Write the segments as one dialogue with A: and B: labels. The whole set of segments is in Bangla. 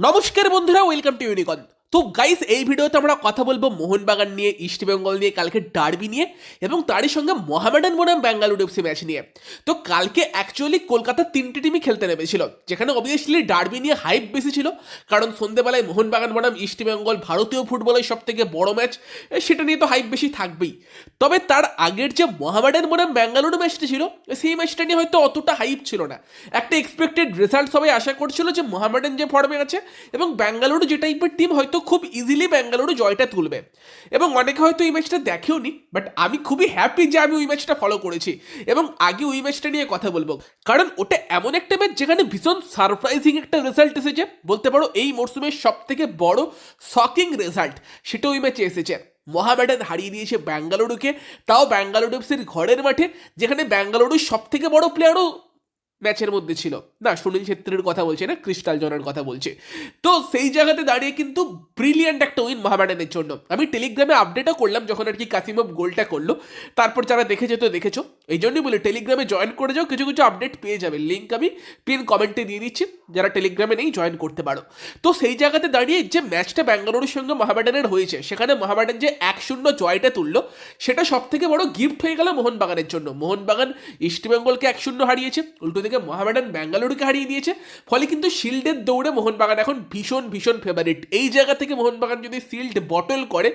A: নমস্কার বন্ধুরা ওয়েলকাম টু ইউনিকন তো গাইস এই ভিডিওতে আমরা কথা বলব মোহনবাগান নিয়ে ইস্টবেঙ্গল নিয়ে, কালকে ডার্বি নিয়ে এবং তারই সঙ্গে মোহামেডান বনাম ব্যাঙ্গালুরু এফসি ম্যাচ নিয়ে। তো কালকে অ্যাকচুয়ালি কলকাতার তিনটে টিমই খেলতে নেমেছিল, যেখানে অবভিয়াসলি ডার্বি নিয়ে হাইপ বেশি ছিল, কারণ সন্ধ্যেবেলায় মোহনবাগান বনাম ইস্ট বেঙ্গল ভারতীয় ফুটবলের সব থেকে বড় ম্যাচ সেটা নিয়ে তো হাইপ বেশি থাকবেই। তবে তার আগের যে মোহামেডান বনাম ব্যাঙ্গালুরু ম্যাচটি ছিল, সেই ম্যাচটা নিয়ে হয়তো অতটা হাইপ ছিল না। একটা এক্সপেক্টেড রেজাল্ট সবাই আশা করছিল যে মোহামেডান যে ফর্মে আছে এবং ব্যাঙ্গালুরু যে টাইপের টিম হয়তো খুব ইজিলি ব্যাঙ্গালুরু জয়টা তুলবে। এবং অনেকে হয়তো এই ম্যাচটা দেখেও নি বাট আমি খুবই হ্যাপি যে আমি ওই ম্যাচটা ফলো করেছি। এবং আগে ওই ম্যাচটা নিয়ে কথা বলব। কারণ ওটা এমন একটা ম্যাচ যেখানে ভীষণ সারপ্রাইজিং একটা রেজাল্ট এসেছে। বলতে পারো এই মরশুমের সব থেকে বড় শকিং রেজাল্ট সেটা ওই ম্যাচে এসেছে। মোহামেডান হারিয়ে দিয়েছে ব্যাঙ্গালুরুকে, তাও ব্যাঙ্গালুরু এফসির ঘরের মাঠে, যেখানে ব্যাঙ্গালুরুর সব থেকে বড় প্লেয়ারও ম্যাচের মধ্যে ছিল। না, সুনীল ছেত্রীর কথা বলছে না, ক্রিস্টাল জনের কথা বলছে। তো সেই জায়গাতে দাঁড়িয়ে কিন্তু ব্রিলিয়ান্ট একটা উইন মোহামেডানের জন্য। আমি টেলিগ্রামে আপডেটও করলাম যখন আর কি কাসিমব গোলটা করল। তারপর যারা দেখেছে তো দেখেছ। এই জন্যই বলি টেলিগ্রামে জয়েন করে যাও, কিছু কিছু আপডেট পেয়ে যাবে। লিঙ্ক আমি পিন কমেন্টে দিয়ে দিচ্ছি, যারা টেলিগ্রামে নেই জয়েন করতে পারো। তো সেই জায়গাতে দাঁড়িয়ে যে ম্যাচটা ব্যাঙ্গালোরের সঙ্গে মোহামেডানের হয়েছে, সেখানে মোহামেডান যে এক শূন্য জয়টা তুললো, সেটা সব থেকে বড় গিফট হয়ে গেল মোহনবাগানের জন্য। মোহনবাগান ইস্টবেঙ্গলকে এক শূন্য হারিয়েছে, উল্টো দিকে মোহামেডান ব্যাঙ্গালুরুকে হারিয়ে দিয়েছে, ফলে কিন্তু শিল্ডের দৌড়ে মোহনবাগান এখন ভীষণ ভীষণ ফেভারিট এই জায়গা থেকে মোহনবাগান যদি শিল্ড বটল করে,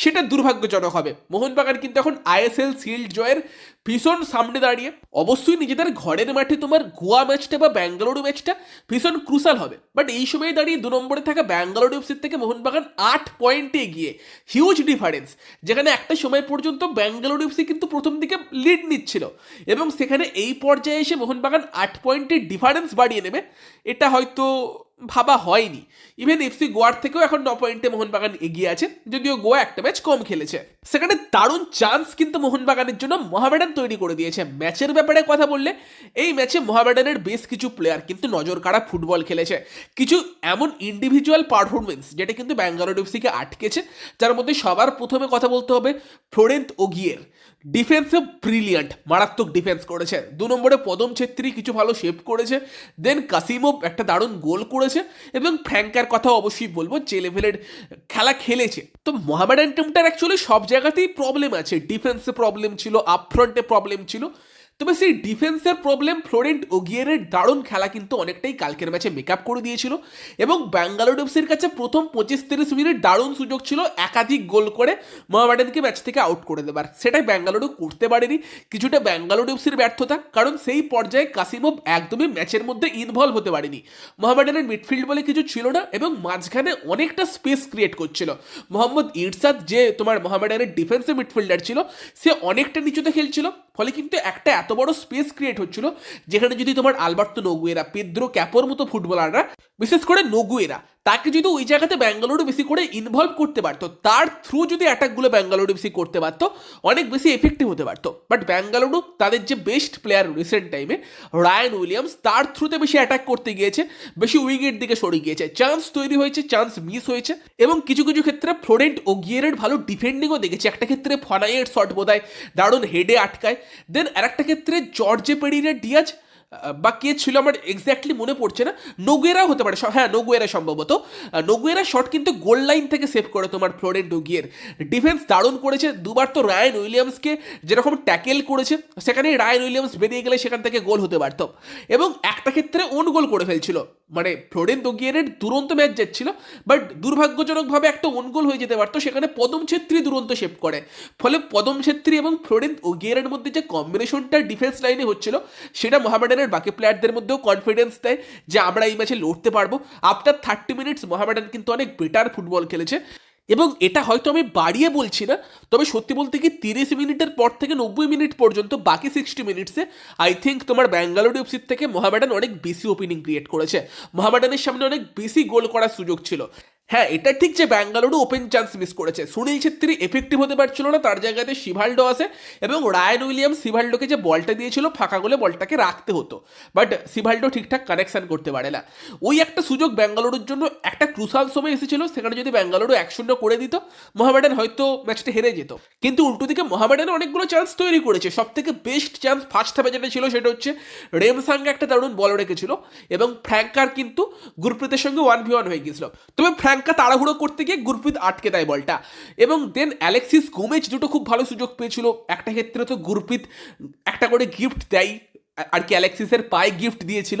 A: সেটা দুর্ভাগ্যজনক হবে। মোহনবাগান কিন্তু এখন আইএসএল শিল্ড জয়ের ভীষণ সামনে দাঁড়িয়ে, অবশ্যই নিজেদের ঘরের মাঠে তোমার গোয়া ম্যাচটা বা ব্যাঙ্গালুরু ম্যাচটা ভীষণ ক্রুশাল হবে। বাট এই সময় দাঁড়িয়ে দু নম্বরে থাকা ব্যাঙ্গালুরু এফসির থেকে মোহনবাগান আট পয়েন্টে এগিয়ে। হিউজ ডিফারেন্স যেখানে একটা সময় পর্যন্ত ব্যাঙ্গালুরু এফসি কিন্তু প্রথম দিকে লিড নিচ্ছিল। এবং সেখানে এই পর্যায়ে এসে মোহনবাগান আট পয়েন্টের ডিফারেন্স বাড়িয়ে নেবে। এটা হয়তো ভাবা হয়নি। ইভেন এফসি গোয়ার থেকেও এখন ন পয়েন্টে মোহনবাগান এগিয়ে আছে, যদিও গোয়া একটা ম্যাচ কম খেলেছে। সেখানে দারুণ চান্স কিন্তু মোহনবাগানের জন্য মোহামেডান তৈরি করে দিয়েছে। ম্যাচের ব্যাপারে কথা বললে, এই ম্যাচে মোহামেডানের বেশ কিছু প্লেয়ার কিন্তু নজর কাড়া ফুটবল খেলেছে। কিছু এমন ইন্ডিভিজুয়াল পারফরমেন্স যেটা কিন্তু ব্যাঙ্গালোর এফসিকে আটকেছে, যার মধ্যে সবার প্রথমে কথা বলতে হবে ফ্লোরেন্ট ওগিয়ের। ডিফেন্সে ব্রিলিয়ান্ট মারাত্মক ডিফেন্স করেছে। দু নম্বরে পদম ছেত্রী কিছু ভালো শেপ করেছে দেন কাসিমো একটা দারুণ গোল করেছে, এবং ফ্র্যাঙ্কার কথা অবশ্যই বলব, যে লেভেলের খেলা খেলেছে। তো মোহামেডান টিমটার অ্যাকচুয়ালি সব জায়গাতেই প্রবলেম আছে। ডিফেন্সে প্রবলেম ছিল আপফ্রন্টে প্রবলেম ছিল। তবে সেই ডিফেন্সের প্রবলেম ফ্লোরেন্ট ওগিয়ারের দারুণ খেলা কিন্তু অনেকটাই কালকের ম্যাচে মেকআপ করে দিয়েছিল এবং ব্যাঙ্গালোর এফসির কাছে প্রথম পঁচিশ তিরিশ মিনিট দারুণ সুযোগ ছিল একাধিক গোল করে মোহামেডানকে ম্যাচ থেকে আউট করে দেবার। সেটাই ব্যাঙ্গালোরও করতে পারেনি। কিছুটা ব্যাঙ্গালোর এফসির ব্যর্থতা, কারণ সেই পর্যায়ে কাসিমভ একদমই ম্যাচের মধ্যে ইনভলভ হতে পারেনি। মোহামেডানের মিডফিল্ড বলে কিছু ছিল না এবং মাঝখানে অনেকটা স্পেস ক্রিয়েট করছিল। মোহাম্মদ ইরসাদ যে তোমার মোহামেডানের ডিফেন্সিভ মিডফিল্ডার ছিল, সে অনেকটা নিচুতে খেলছিল। ফলে কিন্তু একটা এত বড় স্পেস ক্রিয়েট হচ্ছিল, যেখানে যদি তোমার আলবার্তো নগুয়েরা, পেদ্রো ক্যাপোর মতো ফুটবলাররা, বিশেষ করে নগুয়েরা তাকে যদি ওই জায়গাতে ব্যাঙ্গালোরু বেশি করে ইনভলভ করতে পারতো, তার থ্রু যদি অ্যাটাকগুলো ব্যাঙ্গালোরু বেশি করতে পারতো, অনেক বেশি এফেক্টিভ হতে পারতো। বাট ব্যাঙ্গালুরু তাদের যে বেস্ট প্লেয়ার রিসেন্ট টাইমে রায়ান উইলিয়ামস তার থ্রুতে বেশি অ্যাটাক করতে গিয়েছে, বেশি উইকেট দিকে সরে গিয়েছে। চান্স তৈরি হয়েছে চান্স মিস হয়েছে, এবং কিছু কিছু ক্ষেত্রে ফ্লোরেন্ট ও গিয়ারের ভালো ডিফেন্ডিংও দেখেছি। একটা ক্ষেত্রে ফনাইয়ের শট বোধহয় দারুণ হেডে আটকায়। দেন আরেকটা ক্ষেত্রে জর্জে পেরিনের ডিয়াজ বা কে ছিল আমার এক্স্যাক্টলি মনে পড়ছে না। নগুয়েরা হতে পারে হ্যাঁ নগুয়েরা সম্ভবত। নগুয়েরা শট কিন্তু গোল লাইন থেকে সেভ করে তোমার ফ্লোরেন ডুগিয়ের ডিফেন্স দারুণ করেছে, দুবার তো রায়ন উইলিয়ামসকে যেরকম ট্যাকেল করেছে সেখানে রায়ন উইলিয়ামস বেরিয়ে গেলে সেখান থেকে গোল হতে পারত। এবং একটা ক্ষেত্রে ওন গোল করে ফেলছিল। মানে ফ্লোরেন ওগিয়ারের দুরন্ত ম্যাচ যাচ্ছিল বাট দুর্ভাগ্যজনকভাবে একটা ওন গোল হয়ে যেতে পারতো, সেখানে পদম ছেত্রী দুরন্ত শেপ করে। ফলে পদম ছেত্রী এবং ফ্লোরেন ওগিয়ারের মধ্যে যে কম্বিনেশনটা ডিফেন্স লাইনে হচ্ছিল, সেটা মোহামেডানের বাকি প্লেয়ারদের মধ্যেও কনফিডেন্স দেয় যে আমরা এই ম্যাচে লড়তে পারব। আফটার থার্টি মিনিটস মোহামেডান কিন্তু অনেক বেটার ফুটবল খেলেছে। এবং এটা হয়তো আমি বাড়িয়ে বলছি না, তবে সত্যি বলতে কি তিরিশ মিনিটের পর থেকে নব্বই মিনিট পর্যন্ত বাকি সিক্সটি মিনিটসে আই থিঙ্ক তোমার ব্যাঙ্গালোর এফসির থেকে মোহামেডান অনেক বেশি ওপেনিং ক্রিয়েট করেছে। মোহামেডানের সামনে অনেক বেশি গোল করার সুযোগ ছিল। হ্যাঁ এটা ঠিক যে ব্যাঙ্গালুরু ওপেন চান্স মিস করেছে। সুনীল ছেত্রী এফেক্টিভ হতে পারছিল না, তার জায়গাতে শিভাল্ডো আসে এবং রায়ান উইলিয়াম সিভাল্ডোকে যে বলটা দিয়েছিল, ফাঁকা গোলে বলটাকে রাখতে হতো। বাট সিভাল্ডো ঠিকঠাক কানেকশন করতে পারে না। ওই একটা সুযোগ ব্যাঙ্গালুরুর জন্য একটা ক্রুশাল সময় এসেছিল, সেখানে যদি ব্যাঙ্গালুরু এক শূন্য করে দিত, মোহামেডান হয়তো ম্যাচটা হেরে যেত। কিন্তু উল্টো দিকে মোহামেডান অনেকগুলো চান্স তৈরি করেছে। সব থেকে বেস্ট চান্স ফার্স্ট হাফে যেটা ছিল, সেটা হচ্ছে রেমসাঙ্গে একটা দারুণ বল রেখেছিল এবং ফ্র্যাঙ্কার কিন্তু গুরপ্রীতের সঙ্গে ওয়ান ভি ওয়ান হয়ে গিয়েছিল। তবে ফ্র্যাঙ্কা তাড়াহুড়ো করতে গিয়ে গুরপ্রীত আটকে দেয় বলটা। এবং দেন অ্যালেক্সিস গোমেজ দুটো খুব ভালো সুযোগ পেয়েছিল। একটা ক্ষেত্রে তো গুরপ্রীত একটা করে গিফট দেয়। আর কি অ্যালেক্সিসের পায়ে গিফট দিয়েছিল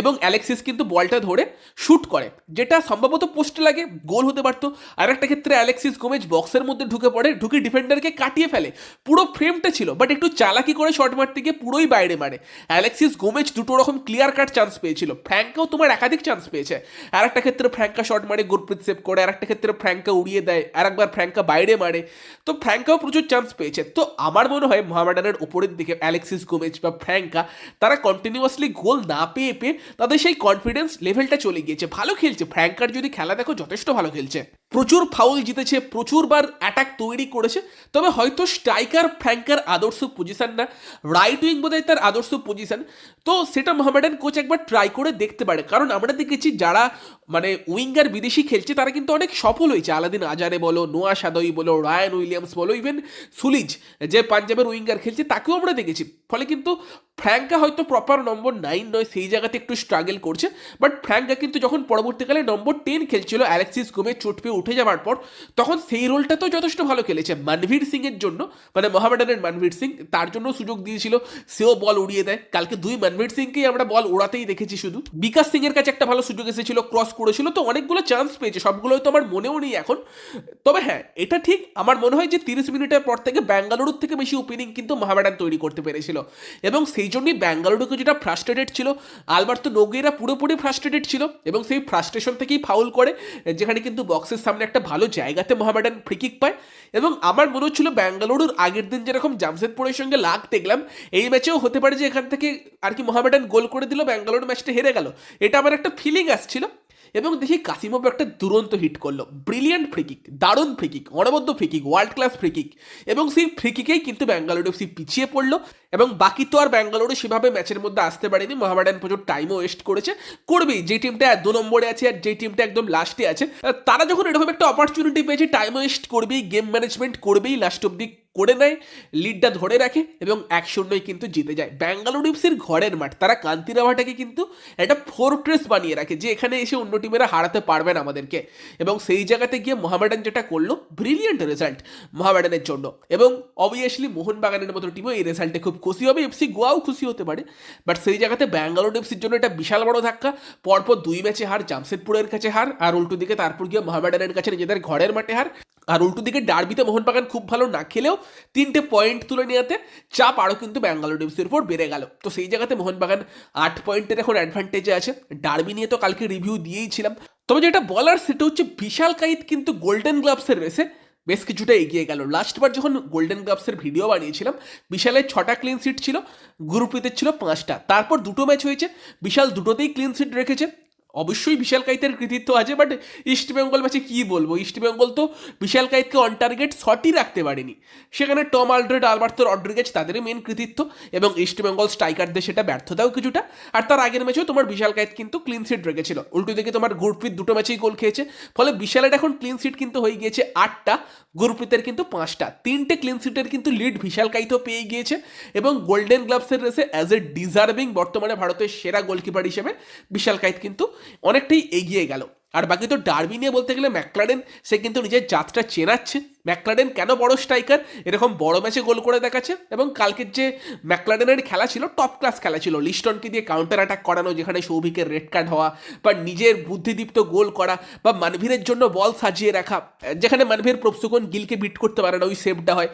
A: এবং অ্যালেক্সিস কিন্তু বলটা ধরে শ্যুট করে, যেটা সম্ভবত পোস্টে লাগে গোল হতে পারতো। আর একটা ক্ষেত্রে অ্যালেক্সিস গোমেজ বক্সের মধ্যে ঢুকে পড়ে, ঢুকে ডিফেন্ডারকে কাটিয়ে ফেলে। পুরো ফ্রেমটা ছিল বাট একটু চালাকি করে শট মারতে গিয়ে পুরোই বাইরে মারে। অ্যালেক্সিস গোমেজ দুটো রকম ক্লিয়ার কাট চান্স পেয়েছিল। ফ্র্যাঙ্কাও তোমার একাধিক চান্স পেয়েছে। আর একটা ক্ষেত্রে ফ্র্যাঙ্কা শট মারে গুরপ্রীত সেভ করে, আর একটা ক্ষেত্রে ফ্র্যাঙ্কা উড়িয়ে দেয়, আর একবার ফ্র্যাঙ্কা বাইরে মারে। তো ফ্র্যাঙ্কাও প্রচুর চান্স পেয়েছে। তো আমার মনে হয় মোহামেডানের উপরের দিকে অ্যালেক্সিস গোমেজ বা ফ্র্যাঙ্কা তারা কন্টিনিউয়াসলি গোল না পেয়ে পেয়ে তাদের সেই কনফিডেন্স লেভেলটা চলে গিয়েছে। ভালো খেলছে। ফ্র্যাঙ্কার যদি খেলা দেখো, যথেষ্ট ভালো খেলছে। প্রচুর ফাউল জিতেছে প্রচুরবার অ্যাটাক তৈরি করেছে। তবে হয়তো স্ট্রাইকার ফ্র্যাঙ্কার আদর্শ পজিশন না। রাইট উইং বোধহয় তার আদর্শ পজিশন তো সেটা মোহামেডান কোচ একবার ট্রাই করে দেখতে পারে। কারণ আমরা দেখেছি যারা মানে উইঙ্গার বিদেশি খেলছে, তারা কিন্তু অনেক সফল হয়েছে। আলাদিন আজারে বলো, নোয়া সাদই বলো, রায়ান উইলিয়ামস বলো ইভেন সুলিজ যে পাঞ্জাবের উইঙ্গার খেলছে, তাকেও আমরা দেখেছি। ফলে কিন্তু ফ্র্যাঙ্কা হয়তো প্রপার নম্বর নাইন নয়, সেই জায়গাতে একটু স্ট্রাগল করছে। বাট ফ্র্যাঙ্কা কিন্তু যখন পরবর্তীকালে নম্বর টেন খেলছিল অ্যালেক্সিস গোমে চোট পেয়ে উঠে যাওয়ার পর, তখন সেই রোলটা তো যথেষ্ট ভালো খেলেছে। মানভীর সিং এর জন্য মানে মোহামেডানের মানভীর সিং তার জন্য সুযোগ দিয়েছিল। সেও বল উড়িয়ে দেয়। কালকে দুই মানভীর সিংকেই আমরা বল ওড়াতেই দেখেছি শুধু। বিকাশ সিং এর কাছে একটা ভালো সুযোগ এসেছিল ক্রস করেছিল, তো অনেকগুলো চান্স পেয়েছে। সবগুলো তো আমার মনেও নেই এখন। তবে হ্যাঁ এটা ঠিক। আমার মনে হয় যে তিরিশ মিনিটের পর থেকে ব্যাঙ্গালুরুর থেকে বেশি ওপেনিং কিন্তু মোহামেডান তৈরি করতে পেরেছিল। এবং সেই জন্যই ব্যাঙ্গালুরুকে যেটা ফ্রাস্ট্রেটেড ছিল আলবার তো নোগেরা পুরোপুরি ফ্রাস্ট্রেটেড ছিল এবং সেই ফ্রাস্ট্রেশন থেকেই ফাউল করে, যেখানে কিন্তু বক্সের সামনে একটা ভালো জায়গাতে মোহামেডান ফ্রিকিক পায়। এবং আমার মনে হচ্ছিল ব্যাঙ্গালুরুর আগের দিন যেরকম জামশেদপুরের সঙ্গে লাগ দেখলাম, এই ম্যাচেও হতে পারে যে এখান থেকে আর কি মোহামেডান গোল করে দিল ব্যাঙ্গালুরু ম্যাচটা হেরে গেল। এটা আমার একটা ফিলিং আসছিল। এবং দেখি কাসিমভ একটা দুরন্ত হিট করল। ব্রিলিয়ান্ট ফ্রিকিক দারুণ ফ্রিকিক অনবদ্য free kick world class free kick এবং সেই ফ্রিকিকেই কিন্তু ব্যাঙ্গালোর এফসি পিছিয়ে পড়ল এবং বাকি তো আর ব্যাঙ্গালোরে সেভাবে ম্যাচের মধ্যে আসতে পারেনি। মোহামেডান প্রচুর টাইমও ওয়েস্ট করেছে। করবেই যে টিমটা দু নম্বরে আছে আর যে টিমটা একদম লাস্টে আছে, তারা যখন এরকম একটা অপরচুনিটি পেয়েছে টাইম ওয়েস্ট করবেই গেম ম্যানেজমেন্ট করবেই লাস্ট অব্দি করে নেয় লিডটা ধরে রাখে এবং এক শূন্যই কিন্তু জিতে যায়। ব্যাঙ্গালোর ইপসির ঘরের মাঠ, তারা কান্তিরাভাটাকে কিন্তু একটা ফোরট্রেস বানিয়ে রাখে, যে এখানে এসে অন্য টিমেরা হারাতে পারবে না আমাদেরকে। এবং সেই জায়গাতে গিয়ে মোহামেডান যেটা করল ব্রিলিয়েন্ট রেজাল্ট মোহামেডানের জন্য। এবং অবভিয়াসলি মোহনবাগানের মতো টিমও এই রেজাল্টে খুব খুশি হবে এফসি গোয়াও খুশি হতে পারে। বাট সেই জায়গাতে ব্যাঙ্গালোর এফসির জন্য এটা বিশাল বড় ধাক্কা, পরপর দুই ম্যাচে হার জামশেদপুরের কাছে হার, আর উল্টো দিকে তারপর গিয়ে মোহামেডানের কাছে নিজেদের ঘরের মাঠে হার। আর উল্টো দিকে ডার্বিতে মোহনবাগান খুব ভালো না খেলেও তিনটে পয়েন্ট তুলে নেওয়াতে চাপ আরও কিন্তু ব্যাঙ্গালোর এফসির উপর বেড়ে গেল। তো সেই জায়গাতে মোহনবাগান আট পয়েন্টের এখন অ্যাডভান্টেজে আছে। ডার্বি নিয়ে তো কালকে রিভিউ দিয়েইছিলাম তবে যেটা বলার সেটা হচ্ছে বিশাল কাইত কিন্তু গোল্ডেন গ্লাভসের রেসে বেশ কিছুটা এগিয়ে গেল। লাস্টবার যখন গোল্ডেন গ্লাভসের ভিডিও বানিয়েছিলাম, বিশালের ছটা ক্লিন সিট ছিল গুরুপ্রীতের ছিল পাঁচটা। তারপর দুটো ম্যাচ হয়েছে, বিশাল দুটোতেই ক্লিন সিট রেখেছে। অবশ্যই বিশাল কাইতের কৃতিত্ব আছে বাট ইস্ট বেঙ্গল ম্যাচে কী বলব? ইস্ট বেঙ্গল তো বিশাল কাইতকে অন টার্গেট শটই রাখতে পারেনি। সেখানে টম আলড্রেড আলবার্তো রড্রিগেজ তাদেরই মেন কৃতিত্ব এবং ইস্ট বেঙ্গল স্ট্রাইকারদের সেটা ব্যর্থতাও কিছুটা। আর তার আগের ম্যাচেও তোমার বিশাল কাইত কিন্তু ক্লিন সিট রেখেছিল। উল্টো দিকে তোমার গুরপ্রীত দুটো ম্যাচেই গোল খেয়েছে। ফলে বিশালের এখন ক্লিন সিট কিন্তু হয়ে গিয়েছে আটটা গুরপ্রীতের কিন্তু পাঁচটা। তিনটে ক্লিন সিটের কিন্তু লিড বিশাল কাইতও পেয়ে গিয়েছে এবং গোল্ডেন গ্লাভসের রেসে অ্যাজ এ ডিজার্ভিং বর্তমানে ভারতের সেরা গোলকিপার হিসেবে বিশাল কাইত কিন্তু অনেকটাই এগিয়ে গেল। আর বাকি তো ডার্বি নিয়ে বলতে গেলে ম্যাকলারেন, সে কিন্তু নিজের জাতটা চেনাচ্ছে। ম্যাকলারেন কেন বড় স্ট্রাইকার? এরকম বড় ম্যাচে গোল করে দেখাচ্ছে। এবং কালকের যে ম্যাকলারেনের খেলা ছিল টপ ক্লাস খেলা ছিল, লিস্টনকে দিয়ে কাউন্টার অ্যাটাক করানো, যেখানে সৌভিকের রেড কার্ড হওয়া, বা নিজের বুদ্ধিদীপ্ত গোল করা, বা মানভীরের জন্য বল সাজিয়ে রাখা, যেখানে মানভীর প্রপসুকন গিলকে বিট করতে পারে না, ওই সেভটা হয়।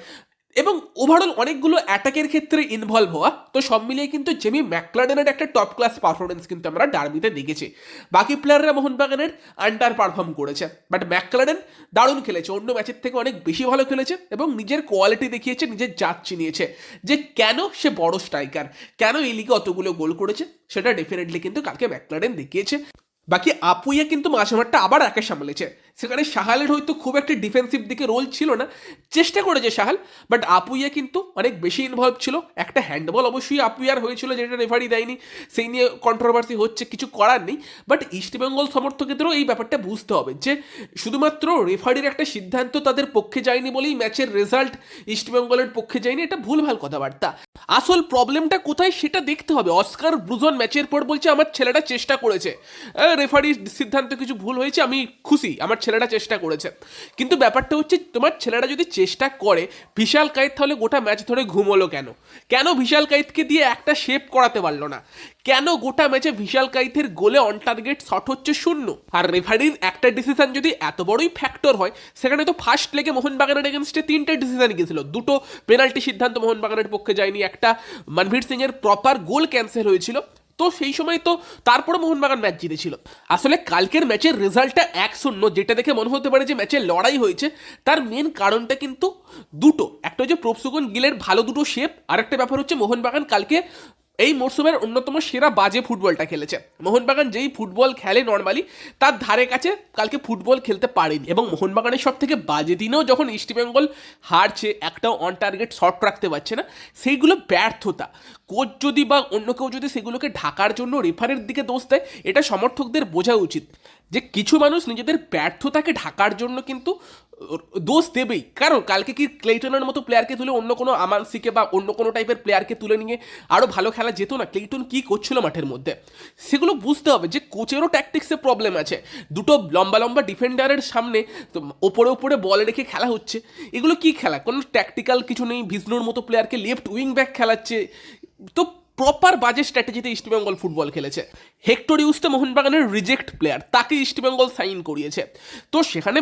A: এবং ওভারঅল অনেকগুলো অ্যাটাকের ক্ষেত্রে ইনভলভ হওয়া। তো সব মিলিয়ে কিন্তু জেমি ম্যাকলারেনের একটা টপ ক্লাস পারফরমেন্স কিন্তু আমরা ডার্বিতে দেখেছি। বাকি প্লেয়াররা মোহনবাগানের আন্ডার পারফর্ম করেছে। বাট ম্যাকলারেন দারুণ খেলেছে। অন্য ম্যাচের থেকে অনেক বেশি ভালো খেলেছে এবং নিজের কোয়ালিটি দেখিয়েছে, নিজের জাত চিনিয়েছে যে কেন সে বড় স্ট্রাইকার কেন এই লিগে অতগুলো গোল করেছে? সেটা ডেফিনেটলি কিন্তু কালকে ম্যাকলারেন দেখিয়েছে। বাকি আপুইয়া কিন্তু মাঝে মাঠটা আবার একে সামলেছে। সেখানে সাহালের হয়তো খুব একটা ডিফেন্সিভ দিকে রোল ছিল না। চেষ্টা করেছে সাহাল বাট আপুইয়া কিন্তু অনেক বেশি ইনভলভ ছিল। একটা হ্যান্ডবল অবশ্যই আপুইয়ার হয়েছিল, যেটা রেফারি দেয়নি। সেই নিয়ে কন্ট্রোভার্সি হচ্ছে, কিছু করার নেই। বাট ইস্টবেঙ্গল সমর্থকদেরও এই ব্যাপারটা বুঝতে হবে যে, শুধুমাত্র রেফারির একটা সিদ্ধান্ত তাদের পক্ষে যায়নি বলেই ম্যাচের রেজাল্ট ইস্টবেঙ্গলের পক্ষে যায়নি, এটা ভুলভাল কথাবার্তা। আসল প্রবলেমটা কোথায় সেটা দেখতে হবে। অস্কার ব্রুজন ম্যাচের পর বলছে, আমার ছেলেটা চেষ্টা করেছে। রেফারির সিদ্ধান্ত কিছু ভুল হয়েছে, আমি খুশি। আমার ছেলেটা চেষ্টা করেছে। কিন্তু ব্যাপারটা হচ্ছে, তোমার ছেলেটা যদি চেষ্টা করে বিশাল কায়েত তাহলে গোটা ম্যাচ ধরে ঘুমোলো কেন? কেন বিশাল কায়েতকে দিয়ে একটা শেপ করাতে পারল না? কেন গোটা ম্যাচে বিশাল কাইথের গোলে অন টার্গেট শট হচ্ছে শূন্য? আর রেফারির একটা ডিসিশন যদি এত বড়ই ফ্যাক্টর হয়, সেখানে তো ফার্স্ট লেগে মোহনবাগানের এগেনস্টে তিনটে ডিসিশন গিয়েছিল। দুটো পেনাল্টি সিদ্ধান্ত মোহনবাগানের পক্ষে যায়নি। একটা মনভীর সিং এর প্রপার গোল ক্যান্সেল হয়েছিল। তো সেই সময় তো তারপরে মোহনবাগান ম্যাচ জিতেছিল। আসলে কালকের ম্যাচের রেজাল্টটা এক শূন্য, যেটা দেখে মনে হতে পারে যে ম্যাচের লড়াই হয়েছে। তার মেন কারণটা কিন্তু দুটো। একটা হচ্ছে প্রফসুগন গিলের ভালো দুটো শেপ আর একটা ব্যাপার হচ্ছে মোহনবাগান কালকে এই মরশুমের অন্যতম সেরা বাজে ফুটবলটা খেলেছে। মোহনবাগান যেই ফুটবল খেলে নর্মালি তার ধারে কাছে কালকে ফুটবল খেলতে পারেনি। এবং মোহনবাগানের সব থেকে বাজে দিনেও যখন ইস্টবেঙ্গল হারছে, একটাও অন টার্গেট শর্ট রাখতে পারছে না, সেইগুলো ব্যর্থতা। কোচ যদি বা অন্য কেউ যদি সেগুলোকে ঢাকার জন্য রেফারের দিকে দোষ দেয়, এটা সমর্থকদের বোঝা উচিত। যে কিছু মানুষ নিজেদের ব্যর্থতাকে ঢাকার জন্য কিন্তু দোষ দেবেই। কারণ কালকে কি ক্লেইটনের মতো প্লেয়ারকে তুলে অন্য কোনো আমানসিকে বা অন্য কোনো টাইপের প্লেয়ারকে তুলে নিয়ে আরও ভালো খেলা যেত না? ক্লেটন কি করছিল মাঠের মধ্যে? সেগুলো বুঝতে হবে যে কোচেরও ট্যাকটিক্সে প্রবলেম আছে। দুটো লম্বা লম্বা ডিফেন্ডারের সামনে ওপরে ওপরে বল রেখে খেলা হচ্ছে। এগুলো কি খেলা? কোনো ট্যাকটিক্যাল কিছু নেই। ভিজনোর মতো প্লেয়ারকে লেফট উইং ব্যাক খেলাচ্ছে। তো প্রপার বাজে স্ট্র্যাটেজিতে ইস্টবেঙ্গল ফুটবল খেলেছে। হেক্টর ইউসতে মোহনবাগানের রিজেক্ট প্লেয়ার তাকে ইস্টবেঙ্গল সাইন করিয়েছে। তো সেখানে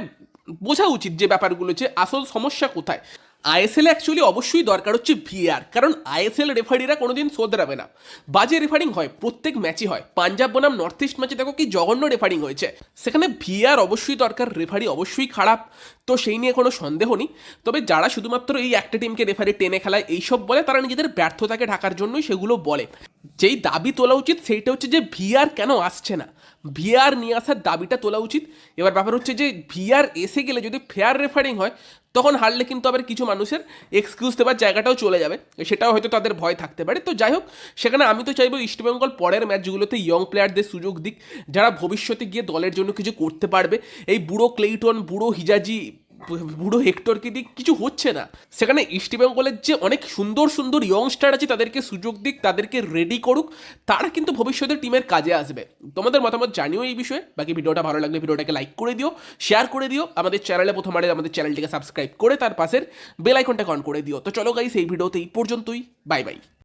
A: বোঝা উচিত যে ব্যাপারগুলো যে আসল সমস্যা কোথায়। আইএসএল অ্যাকচুয়ালি অবশ্যই দরকার হচ্ছে ভিআর কারণ আইএসএল রেফারিরা কোনোদিন শোধরাবে না। বাজে রেফারিং হয়, প্রত্যেক ম্যাচই হয়। পাঞ্জাব বনাম নর্থ ইস্ট ম্যাচে দেখো কি জঘন্য রেফারিং হয়েছে। সেখানে ভিআর অবশ্যই দরকার রেফারি অবশ্যই খারাপ। তো সেই নিয়ে কোনো সন্দেহ নেই। তবে যারা শুধুমাত্র এই একটা টিমকে রেফারি টেনে খেলায়, এইসব বলে, তারা নিজেদের ব্যর্থতাকে ঢাকার জন্যই সেগুলো বলে। যেই দাবি তোলা উচিত, সেইটা হচ্ছে যে ভিআর কেন আসছে না? ভিআর নিয়ে আসার দাবিটা তোলা উচিত। এবার ব্যাপার হচ্ছে যে ভিআর এসে গেলে যদি ফেয়ার রেফারিং হয় তখন হারলে কিন্তু আবার কিছু মানুষের এক্সকিউজ দেবার জায়গাটাও চলে যাবে। সেটাও হয়তো তাদের ভয় থাকতে পারে। তো যাই হোক, সেখানে আমি তো চাইব ইস্টবেঙ্গল পরের ম্যাচগুলোতে ইয়ং প্লেয়ারদের সুযোগ দিক। যারা ভবিষ্যতে গিয়ে দলের জন্য কিছু করতে পারবে। এই বুড়ো ক্লেইটন বুড়ো হিজাজি বুড়ো হেক্টরকে দিয়ে কিছু হচ্ছে না। সেখানে ইস্টবেঙ্গলের যে অনেক সুন্দর সুন্দর ইয়ংস্টার আছে, তাদেরকে সুযোগ দিক, তাদেরকে রেডি করুক, তারা কিন্তু ভবিষ্যতে টিমের কাজে আসবে। তোমাদের মতামত জানিও এই বিষয়ে। বাকি ভিডিওটা ভালো লাগলে ভিডিওটাকে লাইক করে দিও শেয়ার করে দিও। আমাদের চ্যানেলে প্রথম প্রথমবারে আমাদের চ্যানেলটিকে সাবস্ক্রাইব করে তার পাশের বেল আইকনটা অন করে দিও। তো চলো গাইস এই ভিডিওতে এই পর্যন্তই। Bye bye